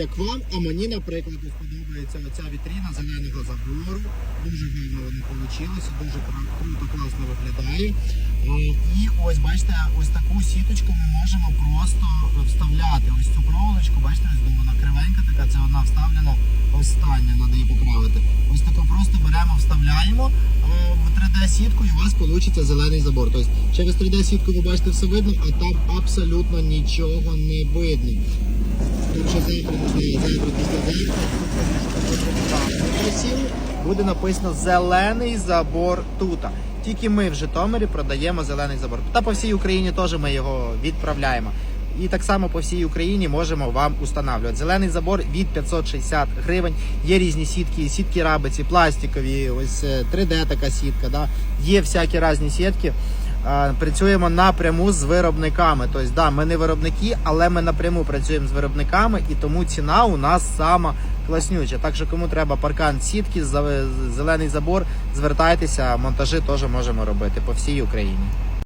Як вам, а мені, наприклад, ось подобається оця вітріна зеленого забору. Дуже гарно вони получилися, дуже круто, класно виглядає. Е, І ось бачите, ось таку сіточку ми можемо просто вставляти. Ось цю проволочку, бачите, ось вона кривенька така, це вона вставлена остання, треба її поправити. Ось таку просто беремо, вставляємо е, в 3D-сітку і у вас вийде зелений забор. Тобто через 3D-сітку ви бачите все видно, а там абсолютно нічого не видно. Тому що завтра не завтра після завтра. Красиво. Буде написано зелений забор тута. Тільки ми в Житомирі продаємо зелений забор. Та по всій Україні теж ми його відправляємо. І так само по всій Україні можемо вам устанавлювати. Зелений забор від 560 гривень. Є різні сітки, сітки рабиці, пластикові, ось е, 3D така сітка. Да? Є всякі різні сітки. Е, Працюємо напряму з виробниками. Тобто, да, ми не виробники, але ми напряму працюємо з виробниками, і тому ціна у нас сама класнюча. Так що кому треба паркан сітки, зелений забор, звертайтеся, монтажі теж можемо робити по всій Україні.